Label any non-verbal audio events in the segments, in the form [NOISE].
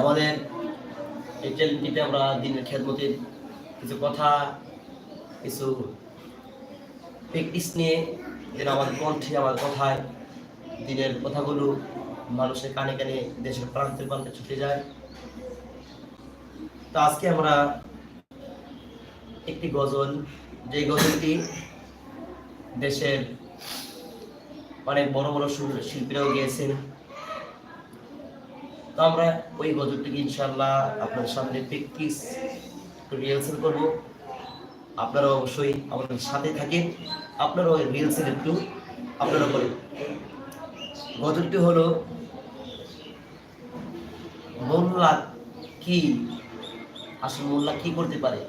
আমাদের এই চ্যানেলটিতে আমরা দিনের খেদমতের কিছু কথা, কিছু প্র্যাকটিস নিয়ে যেন আমাদের কণ্ঠে আমার কথায় দিনের কথাগুলো মানুষের কানে কানে দেশের প্রান্তে প্রান্তে ছুটে যায়। তো আজকে আমরা একটি গজল, যে গজলটি দেশের অনেক বড় বড় শিল্পীরাও গিয়েছেন। তো আমরা ওই গজলটিকে ইনশাল্লাহ আপনার সামনে প্র্যাকটিস রিহার্সাল করব। আপনারা অবশ্যই আমাদের সাথে থাকে থাকেন। আপনারাও রিহার্সাল একটু আপনারা করেন। গজলটি হলো, মোল্লা কি? আসলে মোল্লা কি করতে পারে?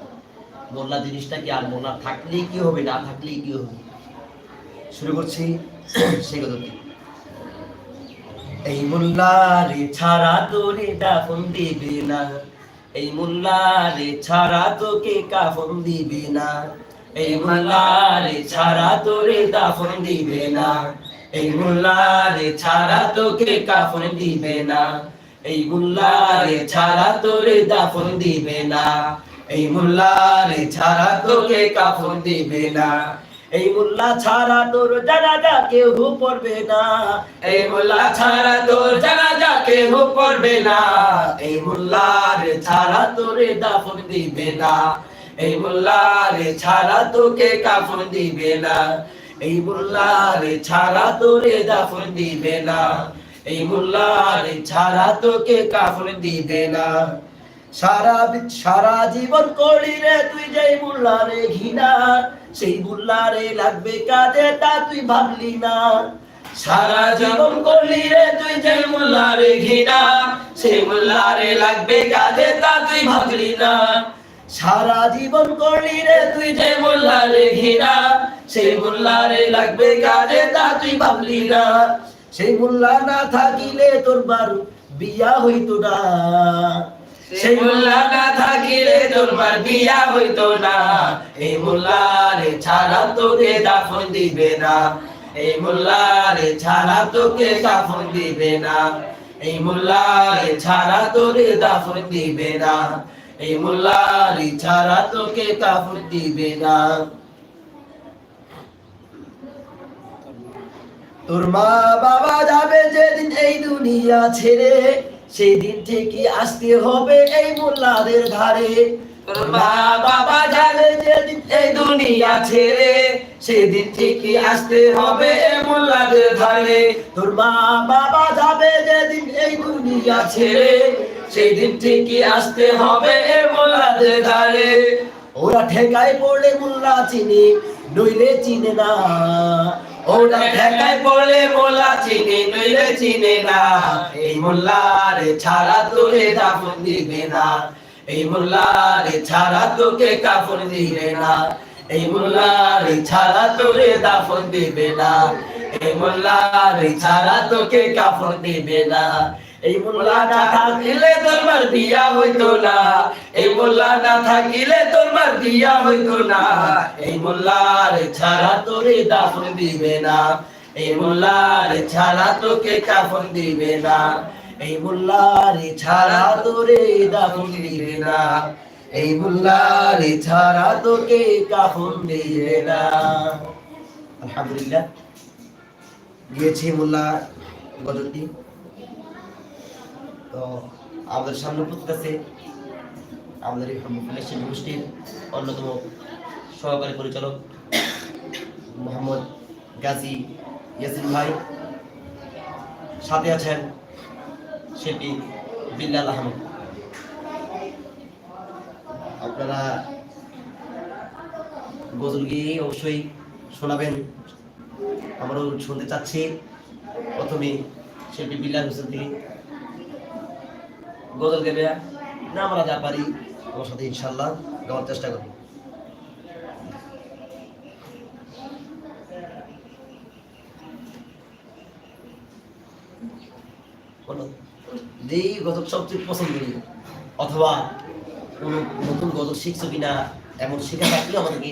মোল্লা জিনিসটা কি আর মোল্লা থাকলেই কি হবে, না থাকলেই কি হবে? শুরু করছি সেই গজলটি। এই মোল্লারে ছাড়া তোরে দাফন দিবে না। এই মোল্লারে ছাড়া তোকে কাফন দিবে না। এই মোল্লারে ছাড়া তোরে দাফন দিবে না। এই মোল্লারে ছাড়া তোকে কাফন দিবে না। এই মোল্লারে ছাড়া তোরে দাফন দিবে না। এই মোল্লারে ছাড়া তোকে কাফন দিবে না। এই মোল্লা ছাড়া তোর জানাজা কেউ পড়বে না। এই মোল্লা ছাড়া তোর জানাজা কেউ পড়বে না। এই মোল্লার ছাড়া তোরে দাফন দিবে না। এই মোল্লার ছাড়া তোকে কাফন দিবে না। এই মোল্লার ছাড়া তোরে দাফন দিবে না। এই মোল্লার ছাড়া তোকে কাফন দিবে না। সারা সারা জীবন করলি তুই যেই মুল্লারে ঘৃণা, সেই মুল্লারে লাগবে কাজে তা তুই ভাবলি না। সারা জীবন করলি রে তুই যেই মুল্লারে ঘৃণা, সেই মুল্লারে লাগবে কাজে তা তুই ভাবলি না। সারা জীবন করলি রে তুই যে মোল্লারে ঘৃণা, সেই মোল্লারে লাগবে কাজে তা তুই ভাবলি না। সেই মোল্লা না থাকিলে তোর বারু বিয়া হইতো না। সেই মোল্লা না থাকিলে তোর বিয়া না। এই মোল্লারে ছাড়া তোকে দাফন দিবে না। এই মোল্লারে ছাড়া তোকে দাফন দিবে না। এই মোল্লারে ছাড়া তোরে দাফন দিবে না। এই মোল্লারে ছাড়া তোকে কাফন দিবে না। তোর মা বাবা যাবে যেদিন এই দুনিয়া ছেড়ে। সেই দিন থেকে আসতে হবে এই মোল্লাদের ধারে বাবা যাবে যেদিন এই দুনিয়া ছেড়ে, সেদিন আসতে হবে মোল্লাদের ধারে তোর মা বাবা যাবে যেদিন এই দুনিয়া ছেড়ে, সেদিন থেকে আসতে হবে এই মোল্লাদের ধারে ওরা ঠেকায় পড়লে মোল্লা চিনি, নইলে চিনে না। ওরা ঠেকায় পড়লে মোল্লা চিনে, নইলে চিনে না। এই মোল্লার ছাড়া তোরে দাফন দিবে না। এই মোল্লার ছাড়া তোকে কাফন দিবে না। এই মোল্লার ছাড়া তোরে দাফন দিবে না। এই মোল্লার ছাড়া তোকে কাফন দিবে না। এই মোল্লা না থাকিলে তোমার বিয়া হইতো না। এই মোল্লা না থাকিলে তোমার বিয়া হইতো না। এই মোল্লার ছাড়া তোরে দাফন দিবে না। এই মোল্লার ছাড়া তোকে কাফন দিবে না। এই মোল্লার ছাড়া তোরে দাফন দিবে না। এই মোল্লার ছাড়া তোকে কাফন দিবে না। আলহামদুলিল্লাহ। গিয়েছি মোল্লা গজলটি। তো আমাদের সামনে উপস্থিত আছে আমাদের ফাউন্ডেশন গোষ্ঠীর অন্যতম সহকারী পরিচালক মোহাম্মদ গাজী ইয়াসিন ভাই। সাথে আছেন শিল্পী বিল্লাল আহমেদ। আপনারা গজল গিয়ে অবশ্যই শোনাবেন। আমরাও শুনতে চাচ্ছি। প্রথমে শিল্পী বিল্লাল হোসেন থেকে গজল গেবে না আমরা যা পারি আমার সাথে ইনশাল্লাহ গাওয়ার চেষ্টা করি বলো, যেই গজল সবচেয়ে করি, অথবা কোনো নতুন গজল শিখছো কিনা, এমন শেখা থাকলেও আমাদেরকে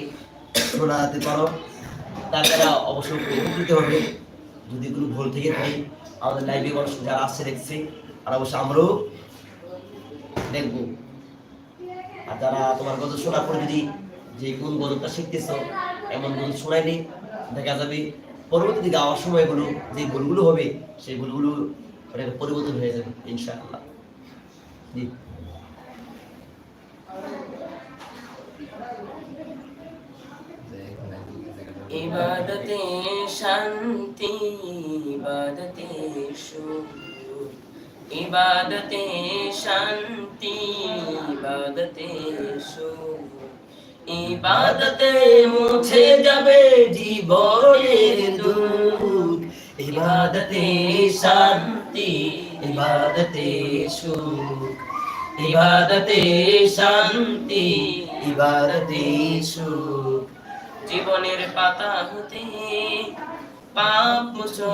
শোনাতে পারো, তার দ্বারা অবশ্যই উপকৃত হবে। যদি কোনো ভুল থেকে থাকে, আমাদের লাইভে মানুষ যারা আসছে দেখছে আর অবশ্য আমরাও দেখব। আর যারা তোমার গজল শোনার পরে যদি যে কোন গজলটা শিখতেছ, এমন গজল শোনাইলে দেখা যাবে পরবর্তী গাওয়ার সময়গুলো, যে ভুলগুলো হবে সেই ভুলগুলো পরিবর্তন হয়ে যাবে, ইনশাআল্লাহ। জি। ইবাদতে শান্তি, ইবাদতে সুখ। ইবাদতে শান্তি, ইবাদতে সুখ। ইবাদতে মুছে যাবে জীবনের দুঃখ ইবাদতে শান্তি, ইবাদতে সুখ। ইবাদতে শান্তি, ইবাদতে সুখ। জীবনের পাতা হতে পাপ মুছো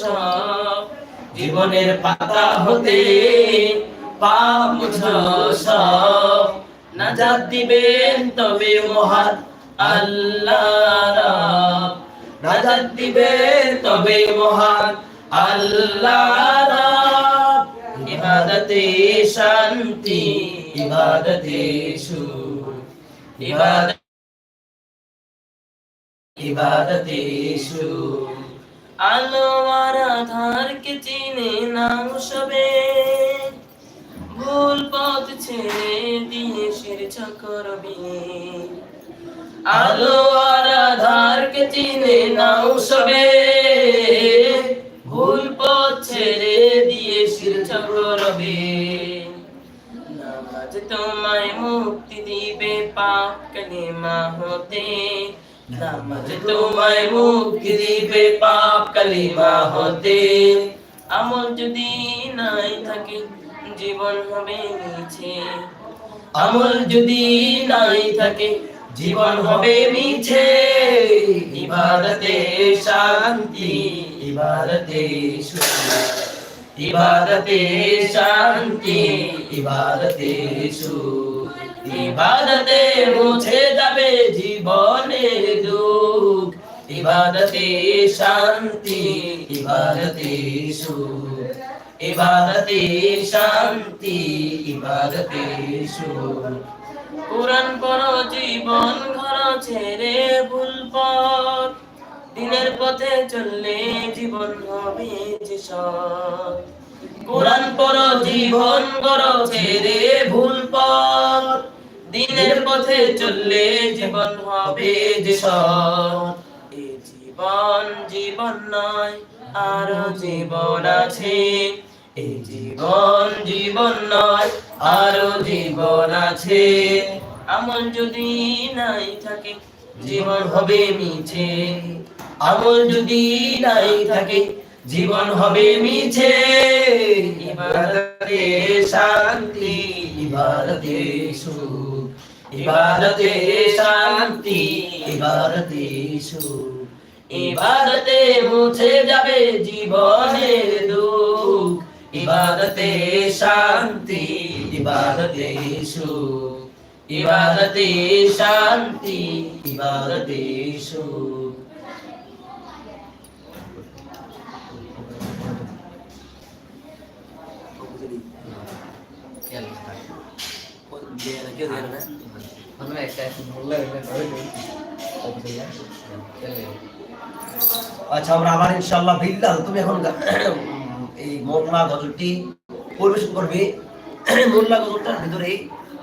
সব। জীবনের পাতা হতে পাপ মুছো সব। নাজাত দিবেন তবে মহান আল্লাহ নাজাত দিবেন তবে মহান আল্লাহ ইবাদতে শান্তি, ইবাদতে সুখ। ইবাদত ইবাদতে সুখ। আলো আর আধারকে চিনে নাও সবে। ভুল পথ ছেড়ে দিয়ে শির করবি আলো আর আধারকে চিনে নাও সবে। ভুল পথ ছেড়ে দিয়ে শির করবি নামাজ তোমায় মুক্তি দিবে পাপ কালিমা হতে। তোমায় মুক্তি দিবে পাপ কালিমা হতে। আমল যদি নাই থাকে, জীবন হবে মিছে। আমল যদি নাই থাকে, জীবন হবে মিছে। ইবাদতে শান্তি, ইবাদতে সুখ। ইবাদতে শান্তি, ইবাদতে সুখ। ইবাদতে মুছে যাবে জীবনের দুঃখ। ইবাদতে শান্তি, ইবাদতে সুখ। ইবাদতে শান্তি, ইবাদতে সুখ। কোরআন পড়ো, জীবন ঘর, ছেড়ে ভুল পথ। দিনের পথে চললে জীবন হবে যে সৎ। কোরআন পড়ো, জীবন করো ছেড়ে ভুল পথ। দিনের পথে চললে জীবন হবে যে এ জীবন জীবন নয়, আরও জীবন আছে। এই জীবন জীবন নয়, আরও জীবন আছে। আমল যদি নাই থাকে, জীবন হবে মিছে। আমল যদি নাই থাকে, জীবন হবে মিছে। ইবাদতে শান্তি, ইবাদতে সুখ। ইবাদতে শান্তি ইবাদতে সুখ ইবাদতে মুছে যাবে জীবনের দুঃখ ইবাদতে শান্তি ইবাদতে সুখ ইবাদতে শান্তি ইবাদতে সুখ আচ্ছা আমরা আবার ইনশাআল্লাহ বিল্লাল, তুমি এখন এই মোল্লা গজলটি পরিবেশন করবে। মোল্লা গজলটার ভিতরে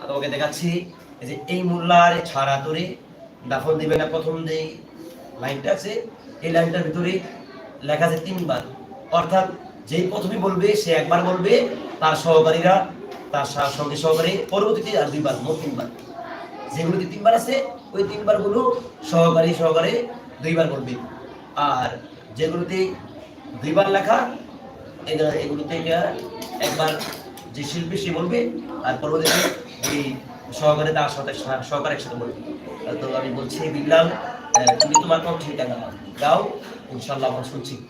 তোমাকে দেখাচ্ছি যে এই মোল্লার ছাড়া তোরে দাফন দিবে না প্রথম যে লাইনটা আছে, এই লাইনটার ভিতরে লেখা আছে তিনবার। অর্থাৎ যেই প্রথমে বলবে, সে একবার বলবে, তার সহকারীরা তার সঙ্গে সহকারী পরবর্তীতে আর দুইবার, মোট তিনবার। যেগুলোতে তিনবার আছে, ওই তিনবারগুলো সহকারী, সহকারে দুইবার বলবে আর যেগুলোতে দুইবার লেখা, এগুলো- এগুলোতে একবার যে শিল্পী সে বলবে, আর পরবর্তীতে ওই সহকারে তার সাথে সহ- সহকারে একসাথে বলবে। তো আমি বলছি বিল্লাল তুমি তোমার কণ্ঠে এটা গাও। গাও ইনশাল্লাহ আমরা শুনছি।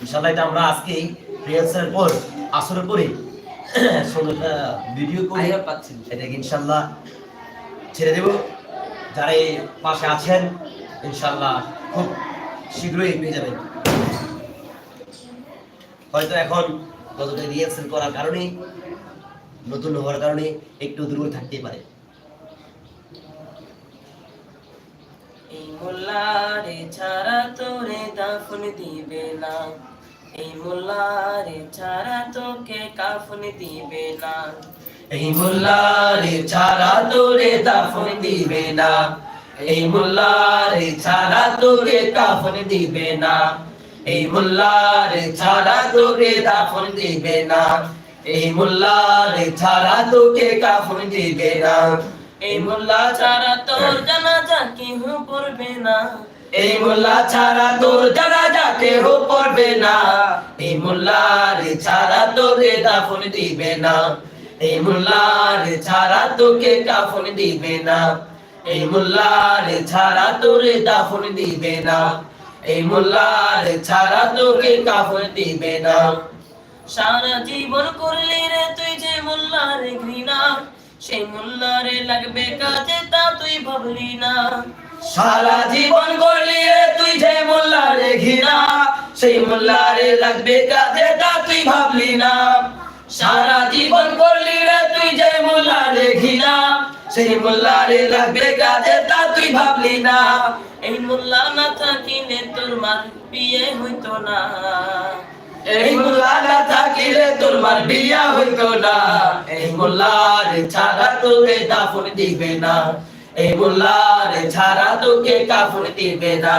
ইনশাল্লাহ এটা আমরা আজকেই রিহার্সালের পর, আসরের পরে [COUGHS] ভিডিও করে পাচ্ছেন। ইনশাল্লাহ ছেড়ে দেব? যারা এই পাশে আছেন ইনশাল্লাহ খুব শীঘ্রই যাবেন। হয়তো এখন গতটা রিহার্সেল করার কারণে নতুন হওয়ার কারণে একটু দুর্বল থাকতেই পারে। এই মোল্লারে ছাড়া তোরে দাফন দিবে না। এই মোল্লারে ছাড়া তোকে কাফন দিবে না। এই মোল্লারে ছাড়া তোরে দাফন দিবে না। এই মোল্লারে ছাড়া তোরে কাফন দিবে না। এই মোল্লারে ছাড়া তোরে দাফন দিবে না। এই মোল্লারে ছাড়া তোকে কাফন দিবে না। এই মোল্লা ছাড়া তোর জানাজা কেহ পড়বে না। এই মোল্লা ছাড়া তোর জানাজা কেহ পড়বে না। এই মোল্লার ছাড়া তোরে দাফন দিবে না। এই মোল্লার ছাড়া তোকে কাফন দিবে না। এই মোল্লার ছাড়া তোরে দাফন দিবে না। এই মোল্লার ছাড়া তোকে কাফন দিবে না। সারা জীবন করলি রে তুই যে মোল্লারে ঘৃণা, সেই মোল্লারে লাগবে কাজে তা তুই ভাবলি না। সারা জীবন করলি রে তুই যে মোল্লারে ঘৃণা সেই মোল্লারে লাগবে কাজে তা তুই ভাবলি না। সারা জীবন করলি রে তুই যে মোল্লারে ঘৃণা সেই মোল্লারে লাগবে কাজে তা তুই ভাবলি না। এই মোল্লা না থাকিলে তোর মার বিয়ে হইতো না। এই মোল্লা না থাকিলে তোর মার বিয়া হইতো না। এই মোল্লার ছাড়া তোকে দাফন দিবে না। এই মোল্লার ছাড়া তোকে কাফন দিবে না।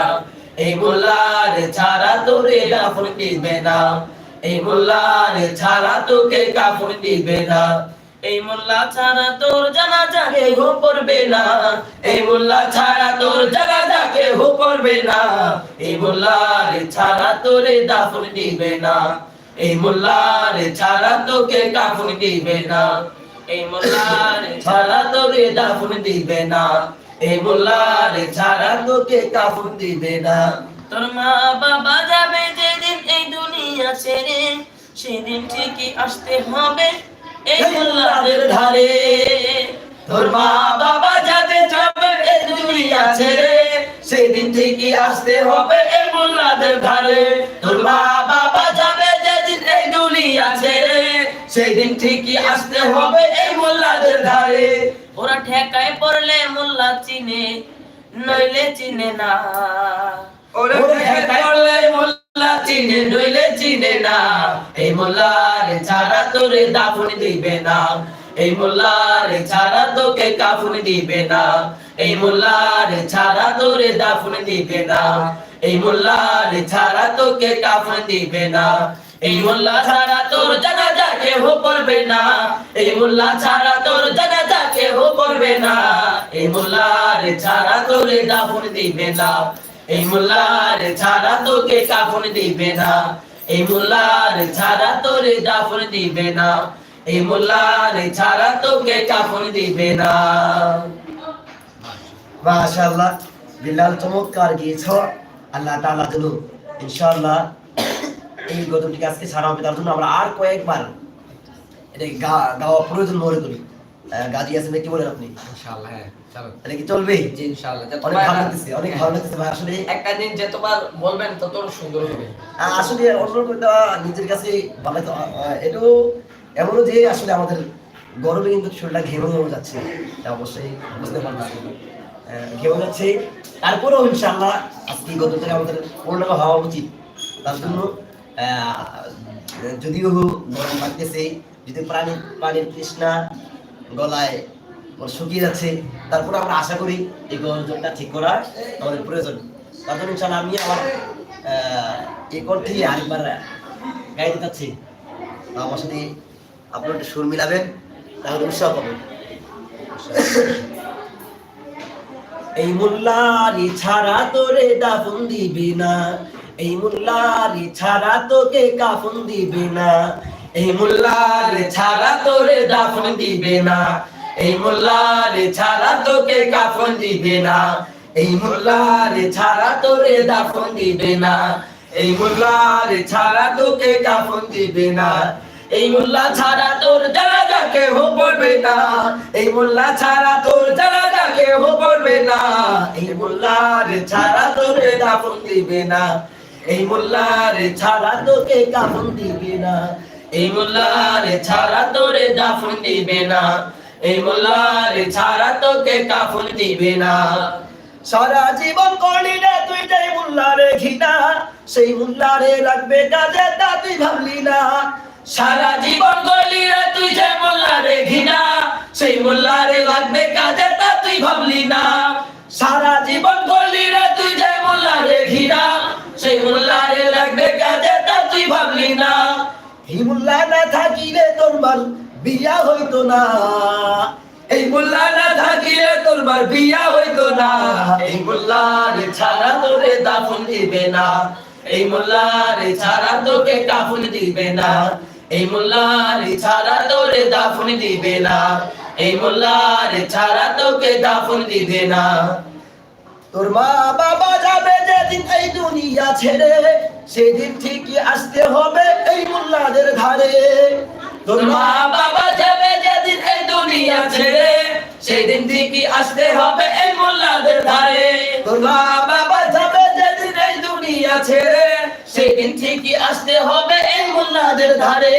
এই মোল্লার ছাড়া তোরে দাফন দিবে না। এই মোল্লার ছাড়া তোকে কাফন দিবে না। এই মোল্লা ছাড়া তোর জানাজা কেহ পড়বে না। এই মোল্লা ছাড়া তোর জানাজা কেহ পড়বে না। এই মোল্লার ছাড়া তোরে দাফন দিবে না। এই মোল্লার ছাড়া তোকে কাফন দিবে না। এই মোল্লার ছাড়া তোরে দাফন দিবে না। এই মোল্লার ছাড়া তোকে কাফন দিবে না। তোর মা বাবা যাবে যেদিন এই দুনিয়া ছেড়ে সেদিন ঠিকই আসতে হবে এই মোল্লাদের ধারে। তোর মা বাবা যাবে যাবে এই দুনিয়া ছেড়ে সেদিন থেকে আসতে হবে এই মোল্লাদের ধারে। তোর মা বাবা যাবে যেদিন এই দুনিয়া ছেড়ে সেদিন ঠিকই আসতে হবে এই মোল্লাদের ধারে। ওরা ঠেকায় পড়লে মোল্লা চিনে নইলে চিনে না। ওরে ঠেকায় পড়লে মোল্লা চিনে নইলে চিনে না। এই মোল্লার ছাড়া তোরে দাফন দিবে না। এই মোল্লার ছাড়া তোকে কাফন দিবে না। এই মোল্লার ছাড়া তোরে দাফন দিবে না। এই মোল্লার ছাড়া তোকে কাফন দিবে না। এই মোল্লা ছাড়া তোর জানাজা কেহ পড়বে না। এই মোল্লা ছাড়া তোর জানাজা কেহ পড়বে না। এই মোল্লার ছাড়া দাফন দিবে না। এই মোল্লার ছাড়া তোকে কাফন দিবে না। এই মোল্লার ছাড়া দাফন দিবে না। এই মোল্লার ছাড়া তোকে কাফন দিবে না। মাশাআল্লাহ, বিল্লাল চমৎকার গিয়েছ। আল্লাহ তাআলা ইনশাআল্লাহ এই গতটিকে আজকে ছাড়া হবে তার জন্য আমরা আর কয়েকবার এটা গাওয়া প্রয়োজন মনে করি। গাজী আছেন কি বলেন আপনি? ইনশাআল্লাহ হ্যাঁ চলো। কি চলবে? জি ইনশাআল্লাহ অনেক ভালো লাগতেছে অনেক ভালো লাগতেছে ভাই আসলে একটা দিন যতবার বলবেন তত সুন্দর হবে। আহ, আসলে অন্য কথা নিজের কাছে ভালো এটাও এমনও যে আসলে আমাদের গরমে কিন্তু শরীরটা ঘেমে ঘেমে যাচ্ছে। এটা অবশ্যই বুঝতে আহ, ঘেমে যাচ্ছে। তারপরেও ইনশাল্লাহ আজকে গত থেকে আমাদের পূর্ণাঙ্গ হওয়া উচিত। তার জন্য যদিও গরম লাগতেছে, যদি প্রাণী পানির তৃষ্ণা গলায় শুকিয়ে যাচ্ছে, তারপরে আমরা আশা করি এই গরমটা ঠিক করা আমাদের প্রয়োজন। তার জন্য ইনশাল্লাহ আমি আমার এই কণ্ঠে আরেকবার গাইতে চাচ্ছি। আমার সাথে আপনার একটু সুর মিলাবেন, তাহলে উৎসাহ পাবেন এই মোল্লারি ছাড়া তোরে দাফন দিবি না। এই মোল্লারি ছাড়া তোকে কাফন দিবে না। এই মোল্লারি ছাড়া তোরে দাফন দিবে না। এই মোল্লারি ছাড়া তোকে কাফন দিবে না। এই মোল্লারি ছাড়া তোরে দাফন দিবে না। এই মোল্লারি ছাড়া তোকে কাফন দিবে না। এই মোল্লা ছাড়া তোর জানাজা কেহ পড়বে না। এই মোল্লা ছাড়া তোর জানাজা কেহ পড়বে না। এই মোল্লার ছাড়া তোরে দাফন দিবে না। এই মোল্লারে ছাড়া তোকে কাফন দিবে না। এই মোল্লারে ছাড়া তোরে দাফন দিবে না। এই মোল্লারে ছাড়া তোকে কাফন দিবে না। সারা জীবন করলি রে তুই যেই মোল্লারে ঘৃণা, সেই মোল্লারে লাগবে কাজে তা তুই ভাবলি না। সারা জীবন করলি রে তুই যে মোল্লারে ঘৃণা, সেই মোল্লারে লাগবে কাজে তা তুই ভাবলি না। সারা জীবন করলি রে তুই যে মোল্লারে ঘৃণা, সেই মোল্লারে লাগবে কাজে তা তুই ভাবলি না। এই মোল্লা না থাকিলে তোর মাল বিয়া হইতো না। এই মোল্লা না থাকিলে তোর বার বিয়া হইতো না। এই মোল্লারে ছাড়া তোরে দাফন দিবে না। এই মোল্লারে ছাড়া তোকে কাফন দিবে না। এই মোল্লারে ছাড়া তোরে দাফন দিবে না। এই মোল্লারে ছাড়া তোকে দাফন দিবে না। তোর মা বাবা যাবে যেদিন এই দুনিয়া ছেড়ে, সেদিন ঠিকই আসতে হবে এই মোল্লাদের ধারে তোর মা বাবা যাবে যেদিন এই দুনিয়া ছেড়ে, সেদিন ঠিকই আসতে হবে এই মোল্লাদের ধারে তোর মা বাবা যাবে যেদিন এই দুনিয়া ছেড়ে সেদিন ঠিকই আসতে হবে এই মোল্লাদের ধারে।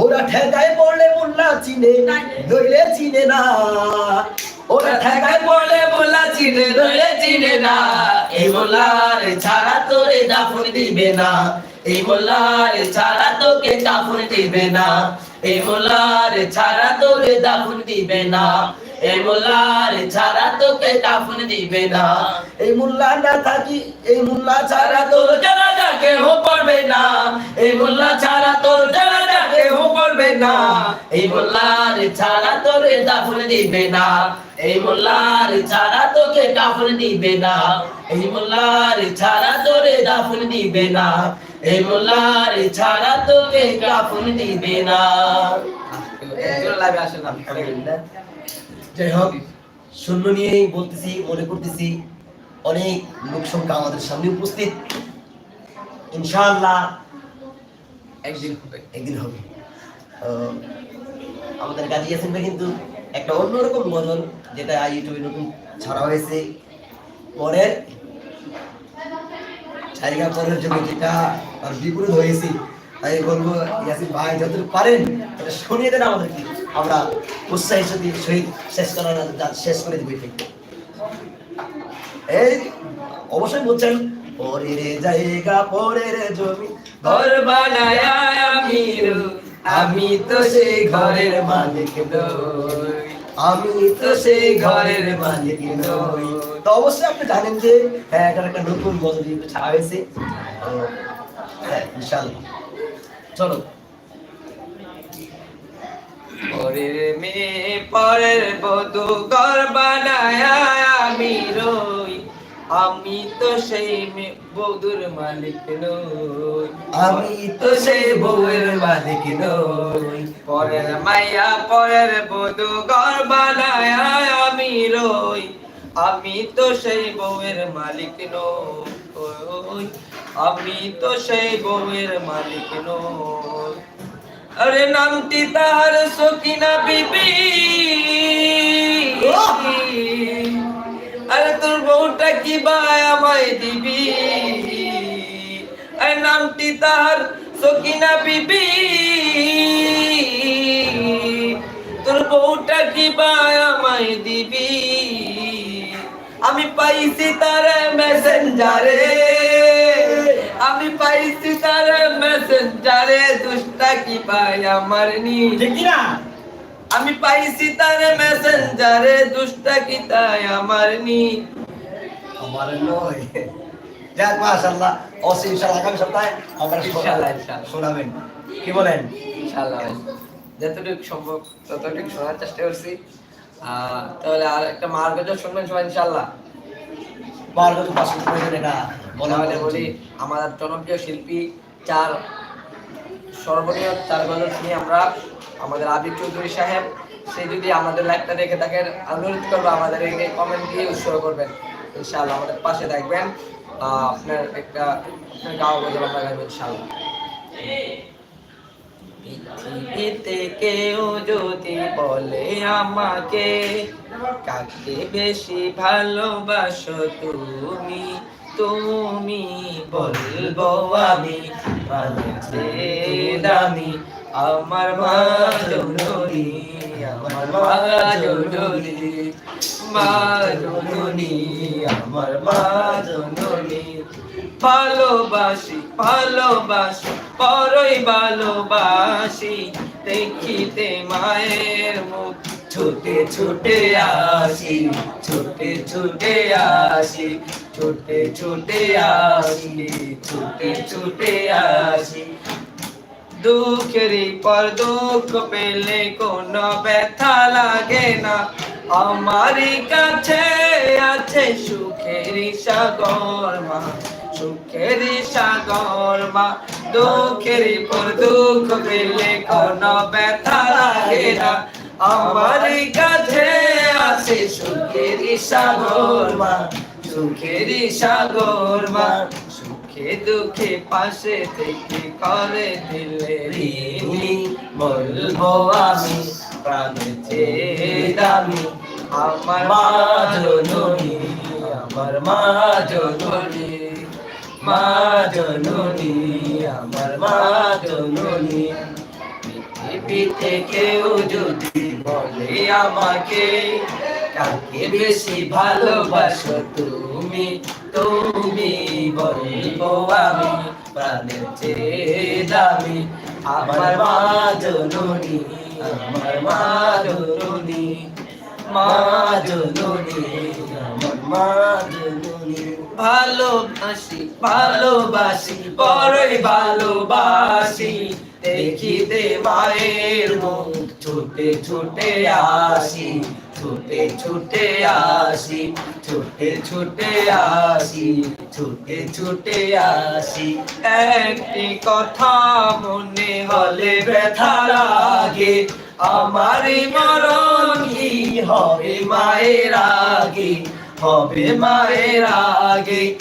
ওরা ঠেকায় পড়লে মোল্লা চিনে, নইলে চিনে না। ওরা ঠেকায় পড়লে মোল্লা চিনে, নইলে চিনে না। এই মোল্লার ছাড়া তোরে দাফন দিবে না। এই মোল্লার ছাড়া তোকে দাফন দিবে না। এই মোল্লার ছাড়া তোরে দাফন দিবে না। এই মোল্লার ছাড়া তোকে দাফন দিবে না। এই মোল্লা না থাকি এই মোল্লা ছাড়া তোর জানাজা কেহ পড়বে না। এই মোল্লা ছাড়া তোর জানাজা কেহ পড়বে না। এই মোল্লার ছাড়া তোরে দাফন দিবে না। এই মোল্লার ছাড়া তোকে দাফন দিবে না। এই মোল্লার ছাড়া দাফন দিবে না। এই মোল্লার ছাড়া তোকে কাফন দিবে না। যাই হোক শূন্য নিয়েই বলতেছি মনে করতেছি অনেক লোক সংখ্যা আমাদের সামনে উপস্থিত। ইনশাআল্লাহ একদিন হবে। একদিন হবে। আহ, আমাদের গাজী ইয়াসিন ভাই কিন্তু একটা অন্যরকম গজল যেটা ইউটিউবে নতুন ছাড়া হয়েছে। পরের জায়গা পরের জন্য যেটা আর বিপরীত হয়েছে, তাই বলব, ইয়াসিন ভাই যতটুকু পারেন, এটা শুনিয়ে দেন আমাদেরকে। আমরা উৎসাহের সাথে সহিত শেষ করার শেষ করে দিব এই অবশ্যই বলছেন, পরের জায়গা, পরের জমি, ঘর বানায় আমি তো সেই ঘরের মালিক নই। আমি তো সেই ঘরের মালিক নই। তো অবশ্যই আপনি জানেন যে হ্যাঁ এটার একটা নতুন গজল ছাড়া হয়েছে। হ্যাঁ চলো। পরের মেয়ে পরের বধু ঘর বানায় আমি রই আমি তো সেই বধুর মালিক নই। আমি তো সেই বউয়ের মালিক নই। পরের মাইয়া পরের বধু ঘর বানায় আমি রই। আমি তো সেই বউয়ের মালিক নই। আমি তো সেই বউয়ের মালিক নই। আরে নামটি তাহার সকিনা বিবি। আরে তোর বউটা কি বাই আমায় দিবি? আরে নামটি তাহার সকিনা বিবি। তোর বউটা কি বাই আমায় দিবি? আমি পাইছি তার মেসেঞ্জারে। আমি পাইছি তার মেসেঞ্জারে। দুষ্টা কি পাই আমার নি ঠিক না। আমি পাইছি তার মেসেঞ্জারে দুষ্টা কি তাই আমার নি। আমার নয়। যাক মাশাআল্লাহ। অবশ্যই ইনশাআল্লাহ আগামী সপ্তাহে আমরা ইনশাআল্লাহ, ইনশাআল্লাহ। শোনাবেন। কি বলেন? ইনশাআল্লাহ যতটুকু সম্ভব ততটুকু শোনার চেষ্টা করছি। তাহলে আর একটা মার গজল শুনবেন সবাই ইনশাআল্লাহ। বছর পাঁচশো প্রয়োজন এটা বলা হলে বলি আমাদের জনপ্রিয় শিল্পী চার সর্বনীয় চার গজল শুনি আমরা আমাদের আবির চৌধুরী সাহেব, সে যদি আমাদের লাইভটা দেখে থাকেন, অনুরোধ করব আমাদের এই কমেন্ট দিয়ে উৎসর্গ করবেন। ইনশাআল্লাহ আমাদের পাশে থাকবেন। আপনার একটা পৃথিবীতে কেউ যদি বলে আমাকে, কাকে বেশি ভালোবাসো তুমি? তুমি বলব আমি দামি আমার মা আমার মা মা আমার মা ভালোবাসি ভালোবাসি বড়ই ভালোবাসি, দেখিতে মায়ের মুখ। ছুটে ছুটে আসি, ছুটে ছুটে আসি, ছুটে ছুটে আসি, ছুটে ছুটে আসি। দুঃখেরই পর দুঃখ পেলে কোনো ব্যথা লাগে না। আমারই কাছে আছে সুখেরই সাগর মা সুখেরই সাগর মা। দুঃখেরই পর দুঃখ পেলে কোনো ব্যথা লাগে না। আমারই কাছে আছে সুখেরই সাগর মা সুখেরই সাগর মা। সুখে দুঃখে পাশে থেকে করে দিলে ঋণী বলব আমি প্রাণের চেয়ে দামি। আমার মা জননী, আমার মা জননী মা জননী, আমার মা জননী। পৃথিবীতে কেউ যদি বলে আমাকে কাকে বেশি ভালোবাসো তুমি তুমি বলব আমি প্রাণের চেয়ে দামি। আমার মা জননী, আমার মা জননী মা জননী, আমার মা জননী। ভালোবাসি ভালোবাসি বড়ই ভালোবাসি। দেখিতে মায়ের মুখ ছুটে ছুটে আসি। ছুটে ছুটে আসি, ছুটে ছুটে আসি, ছুটে ছুটে আসি। একটি কথা মনে হলে ব্যথা লাগে আমার মরণ কি হবে মায়ের আগে? হবে মায়ের আগে।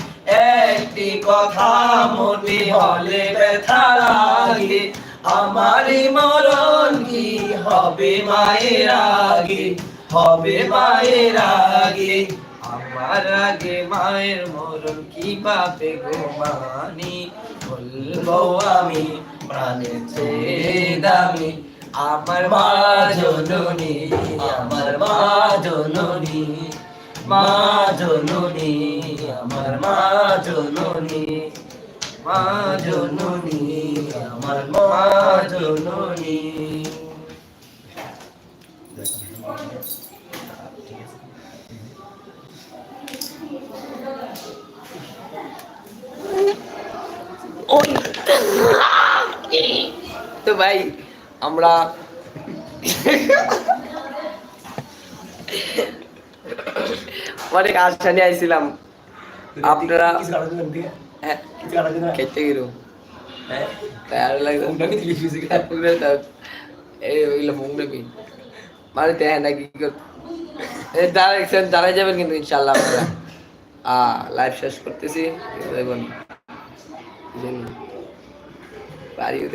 একটি কথা মনে হলে ব্যথা লাগে আমার মরণ কি হবে মায়ের আগে? হবে মায়ের আগে। আমার আগে মায়ের মরণ কীভাবে ঘুমানি বলব আমি, প্রাণের চেয়ে দামি। আমার মা জননী, আমার মা জননী। মা জননী, আমার মা জননী। মা জননী, আমার মা জননী। ভাই আমরা অনেক আশা নিয়ে আইছিলাম। আপনারা হ্যাঁ। খেতে গেলো। হ্যাঁ। মানে না কি কর দাঁড়াই যাবেন কিন্তু ইনশাল্লাহ আপনারা। আ লাইভ শেষ করতেছি। দেখুন। পারিও